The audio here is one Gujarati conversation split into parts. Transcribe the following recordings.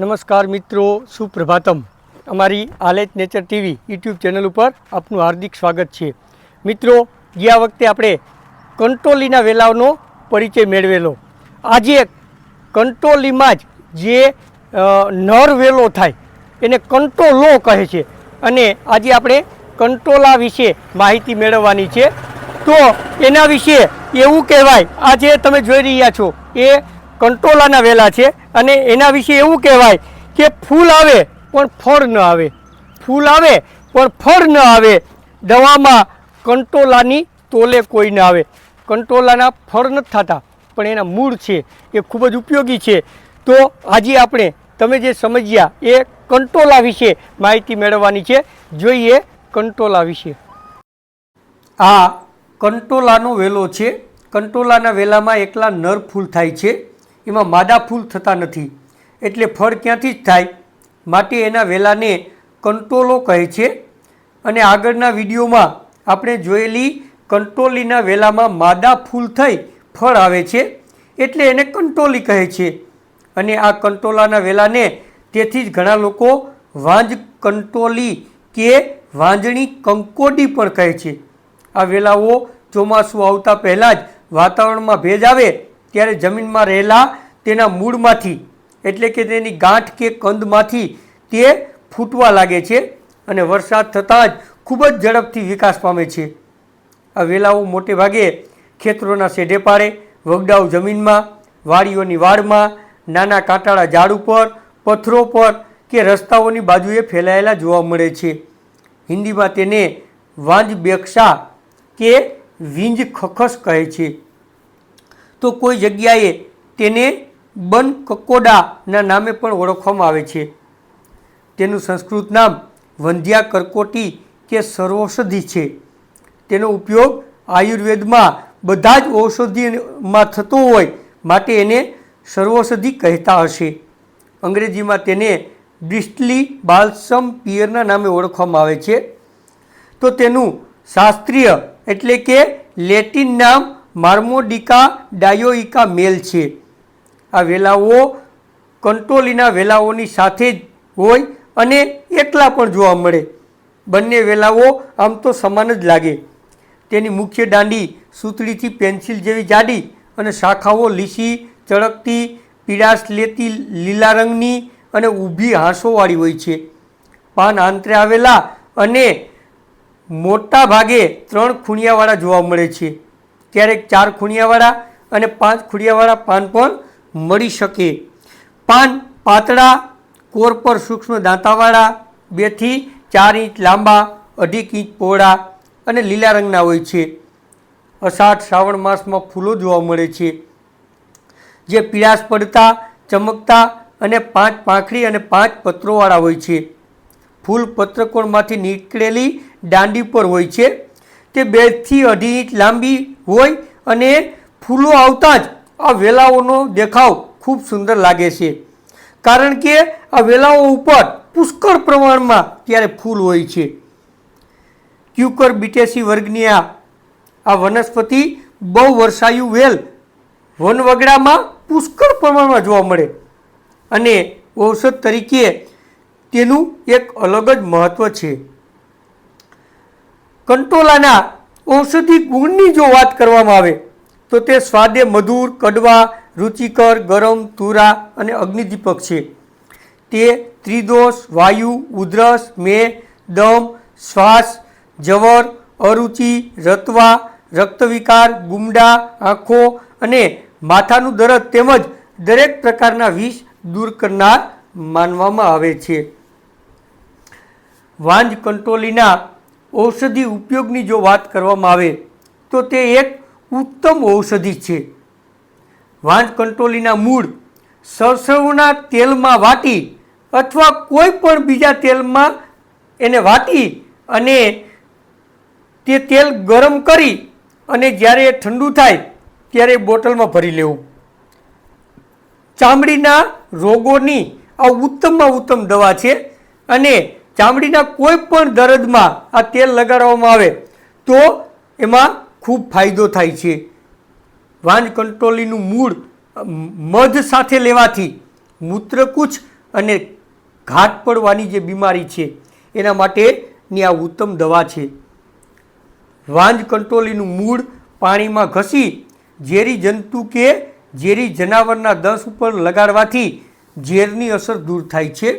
નમસ્કાર મિત્રો, સુપ્રભાતમ. અમારી Alech nature TV YouTube channel ઉપર આપનું હાર્દિક સ્વાગત છે. મિત્રો, ગયા વખતે આપણે કંટોલીના વેલાઓનો પરિચય મેળવેલો. આજે કંટોલીમાં જ જે નર વેલો થાય, એને કંટોલો કહે છે. અને આજે આપણે કંટોલા વિશે માહિતી મેળવવાની છે. તો એના વિશે એવું કહેવાય આ જે તમે જોઈ રહ્યા છો, એ કંટોલાના વેલા છે. અને એના વિશે એવું કહેવાય કે ફૂલ આવે પણ ફળ ન આવે. ફૂલ આવે પણ ફળ ન આવે. દવામાં કંટોલાની તોલે કોઈ ન આવે. કંટોલાના ફળ નથી થતા, પણ એના મૂળ છે, એ ખૂબ જ ઉપયોગી છે. તો આજે આપણે તમે જે સમજ્યા એ કંટોલા વિશે માહિતી મેળવવાની છે. જોઈએ કંટોલા વિશે. આ કંટોલાનો વેલો છે. કંટોલાના વેલામાં એકલા નર ફૂલ થાય છે. એમાં માદા ફૂલ થતા નથી. એટલે ફળ ક્યાંથી જ થાય? માટે એના વેલાને કંટોલો કહે છે. અને આગળના વિડીયોમાં આપણે જોયેલી કંટોલીના વેલામાં માદા ફૂલ થઈ ફળ આવે છે. એટલે એને કંટોલી કહે છે. અને આ કંટોલાના વેલાને તેથી જ ઘણા લોકો વાંજ કંટોલી કે વાંજણી કંકોડી પણ કહે છે. આ વેલાઓ ચોમાસું આવતા પહેલાં જ વાતાવરણમાં ભેજ આવે ત્યારે જમીનમાં રહેલા તેના મૂળમાંથી, એટલે કે તેની ગાંઠ કે કંદમાંથી તે ફૂટવા લાગે છે અને વરસાદ થતાં જ ખૂબ જ ઝડપથી વિકાસ પામે છે. આ વેલાઓ મોટે ભાગે ખેતરોના શેઢે પાડે વગડાઉ જમીનમાં, વાડીઓની વાડમાં, નાના કાંટાળા ઝાડ ઉપર, પથ્થરો પર કે રસ્તાઓની બાજુએ ફેલાયેલા જોવા મળે છે. હિન્દીમાં તેને વાંજ બેક્ષા કે વીંજ ખખસ કહે છે. તો કોઈ જગ્યાએ તેને બન કકોડાના નામે પણ ઓળખવામાં આવે છે. તેનું સંસ્કૃત નામ વંધ્યા કર્કોટી કે સર્વૌષધિ છે. તેનો ઉપયોગ આયુર્વેદમાં બધા જ ઔષધિમાં થતો હોય માટે એને સર્વૌષધિ કહેતા હશે. અંગ્રેજીમાં તેને બ્રિસ્ટલી બાલ્સમ પિયરના નામે ઓળખવામાં આવે છે. તો તેનું શાસ્ત્રીય એટલે કે લેટિન નામ માર્મોડિકા ડાયોઇકા મેલ છે. આ વેલાઓ કંટોલીના વેલાઓની સાથે જ હોય અને એકલા પણ જોવા મળે. બંને વેલાઓ આમ તો સમાન જ લાગે. તેની મુખ્ય દાંડી સૂતળીથી પેન્સિલ જેવી જાડી અને શાખાઓ લીસી, ચળકતી પીડાશ લેતી લીલા રંગની અને ઊભી હાંસોવાળી હોય છે. પાન આંતરે આવેલા અને મોટા ભાગે ત્રણ ખૂણિયાવાળા જોવા મળે છે. ક્યારેક ચાર ખૂણિયાવાળા અને પાંચ ખૂણિયાવાળા પાન પણ મળી શકે. પાન પાતળા કોર પર સૂક્ષ્મ દાંતાવાળા, બેથી ચાર ઇંચ લાંબા અઢી ઇંચ પહોળા અને લીલા રંગના હોય છે. અષાઢ શ્રાવણ માસમાં ફૂલો જોવા મળે છે. જે પીળાશ પડતા, ચમકતા અને પાંચ પાંખડી અને પાંચ પત્રોવાળા હોય છે. ફૂલ પત્રકોણમાંથી નીકળેલી દાંડી પર હોય છે. તે બેથી અઢી ઇંચ લાંબી હોય અને ફૂલો આવતા જ આ વેલાઓનો દેખાવ ખૂબ સુંદર લાગે છે. કારણ કે આ વેલાઓ ઉપર પુષ્કળ પ્રમાણમાં ત્યારે ફૂલ હોય છે. ક્યુકર બીટેસી વર્ગની આ આ વનસ્પતિ બહુ વર્ષાયુ વેલ વનવગડામાં પુષ્કળ પ્રમાણમાં જોવા મળે અને ઔષધ તરીકે તેનું એક અલગ જ મહત્ત્વ છે. કંટોલાના ઔષધિ ગુણની જો વાત કરવામાં આવે, તો તે સ્વાદે મધુર, કડવા, રુચિકર, ગરમ, તુરા અને અગ્નિદીપક છે. તે ત્રિદોષ, વાયુ, ઉધરસ મેહ દમ, શ્વાસ, જવર, અરુચિ, રતવા, રક્તવિકાર, ગુમડા, આંખો અને માથાનું દરદ તેમજ દરેક પ્રકારના વિષ દૂર કરનાર માનવામાં આવે છે. વાંજ કંટોલીના ઔષધિ ઉપયોગની જો વાત કરવામાં આવે, તો તે એક ઉત્તમ ઔષધિ છે. વાંજ કંટ્રોલીના મૂળ સરસવના તેલમાં વાટી અથવા કોઈ પણ બીજા તેલમાં એને વાટી અને તે તેલ ગરમ કરી અને જ્યારે એ ઠંડુ થાય, ત્યારે બોટલમાં ભરી લેવું. ચામડીના રોગોની આ ઉત્તમમાં ઉત્તમ દવા છે અને ચામડીના કોઈ પણ દર્દમાં આ તેલ લગાડવામાં આવે, તો એમાં ખૂબ ફાયદો થાય છે. વાંજ કંટ્રોલીનું મૂળ મધ સાથે લેવાથી મૂત્રકૂચ અને ઘાટ પડવાની જે બીમારી છે, એના માટેની આ ઉત્તમ દવા છે. વાંજ કંટ્રોલીનું મૂળ પાણીમાં ઘસી ઝેરી જંતુ કે ઝેરી જનાવરના દસ ઉપર લગાડવાથી ઝેરની અસર દૂર થાય છે.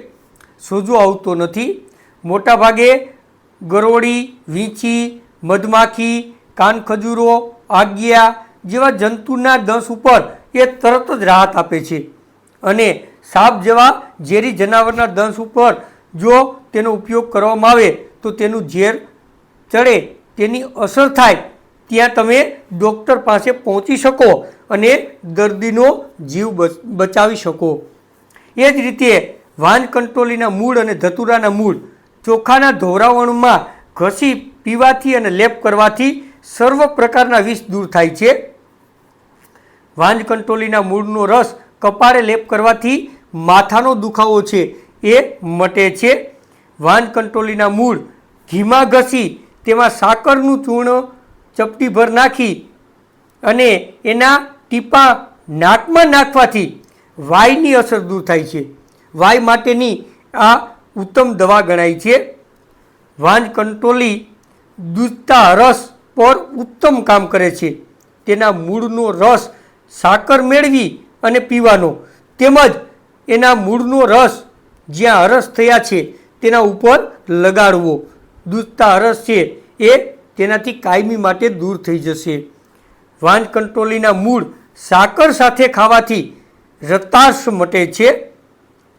સોજો આવતો નથી. મોટાભાગે ગરોળી, વીંછી, મધમાખી, કાનખજૂરો, આગિયા જેવા જંતુના દંશ ઉપર એ તરત જ રાહત આપે છે. અને સાપ જેવા ઝેરી જનાવરના દંશ ઉપર જો તેનો ઉપયોગ કરવામાં આવે તો તેનું ઝેર ચડે, તેની અસર થાય, ત્યાં તમે ડૉક્ટર પાસે પહોંચી શકો અને દર્દીનો જીવ બચ- બચાવી શકો. એ જ રીતે વાન કંટ્રોલીના મૂળ અને ધતુરાના મૂળ ચોખાના ધોરાવણમાં ઘસી પીવાથી અને લેપ કરવાથી સર્વ પ્રકારના વિષ દૂર થાય છે. વાંજ કંટ્રોલીના મૂળનો રસ કપાળે લેપ કરવાથી માથાનો દુખાવો છે એ મટે છે. વાંજ કંટ્રોલીના મૂળ ઘીમાં ઘસી તેમાં સાકરનું ચૂર્ણ ચપટીભર નાખી અને એના ટીપા નાકમાં નાખવાથી વાયની અસર દૂર થાય છે. વાય માટેની આ ઉત્તમ દવા ગણાય છે. વાંજ કંટ્રોલી દૂધતા રસ પર ઉત્તમ કામ કરે છે. તેના મૂળનો રસ સાકર મેળવી અને પીવાનો. તેમજ એના મૂળનો રસ જ્યાં હરસ થયા છે તેના ઉપર લગાડવો. દૂધતા હરસ છે એ તેનાથી કાયમી માટે દૂર થઈ જશે. વાંજ કંટ્રોલીના મૂળ સાકર સાથે ખાવાથી રતાશ મટે છે.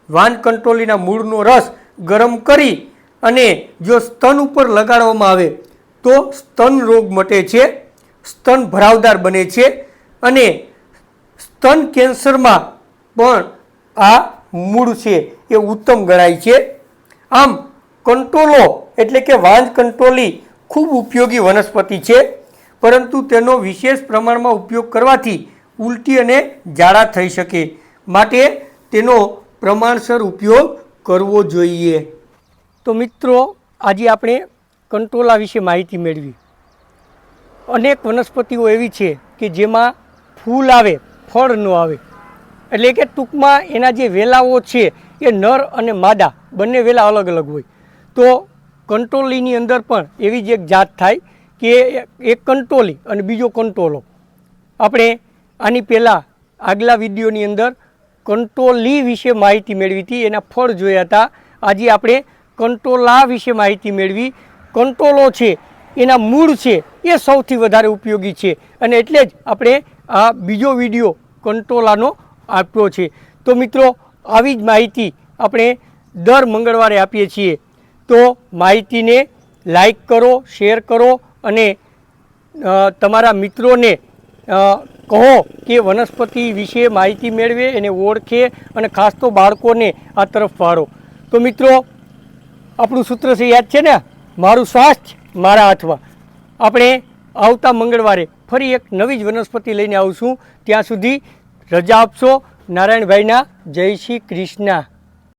વાન કંટ્રોલીના મૂળનો રસ ગરમ કરી અને જો સ્તન ઉપર લગાડવામાં આવે તો સ્તન રોગ મટે છે, સ્તન ભરાવદાર બને છે અને સ્તન કેન્સરમાં પણ આ મૂળ છે એ ઉત્તમ ગણાય છે. આમ કંટ્રોલો એટલે કે વાંજ કંટ્રોલી ખૂબ ઉપયોગી વનસ્પતિ છે, પરંતુ તેનો વિશેષ પ્રમાણમાં ઉપયોગ કરવાથી ઉલટી અને ઝાડા થઈ શકે. માટે તેનો પ્રમાણસર ઉપયોગ કરવો જોઈએ. તો મિત્રો, આજે આપણે કંટ્રોલા વિશે માહિતી મેળવી. અનેક વનસ્પતિઓ એવી છે કે જેમાં ફૂલ આવે, ફળ ન આવે. એટલે કે ટૂંકમાં એના જે વેલાઓ છે એ નર અને માદા, બંને વેલા અલગ અલગ હોય. તો કંટ્રોલીની અંદર પણ એવી જ એક જાત થાય કે એક કંટ્રોલી અને બીજો કંટ્રોલો આપણે આની પહેલાં આગલા વિડીયોની અંદર કંટ્રોલી વિશે માહિતી મેળવી હતી. એના ફળ જોયા હતા. આજે આપણે કંટ્રોલા વિશે માહિતી મેળવી. કંટ્રોલો છે, એના મૂળ છે, એ સૌથી વધારે ઉપયોગી છે. અને એટલે જ આપણે આ બીજો વીડિયો કંટ્રોલાનો આપ્યો છે. તો મિત્રો, આવી જ માહિતી આપણે દર મંગળવારે આપીએ છીએ. તો માહિતીને લાઈક કરો, શેર કરો અને તમારા મિત્રોને કહો કે વનસ્પતિ વિશે માહિતી મેળવે એને ઓળખે અને ખાસ તો બાળકોને આ તરફ વાળો. તો મિત્રો, આપણું સૂત્ર છે યાદ છે ને? મારું સ્વાસ્થ્ય, મારા હાથમાં. આપણે આવતા મંગળવારે ફરી એક નવી જ વનસ્પતિ લઈને આવશું. ત્યાં સુધી રજા આપશો. નારાયણભાઈના જય શ્રી કૃષ્ણ.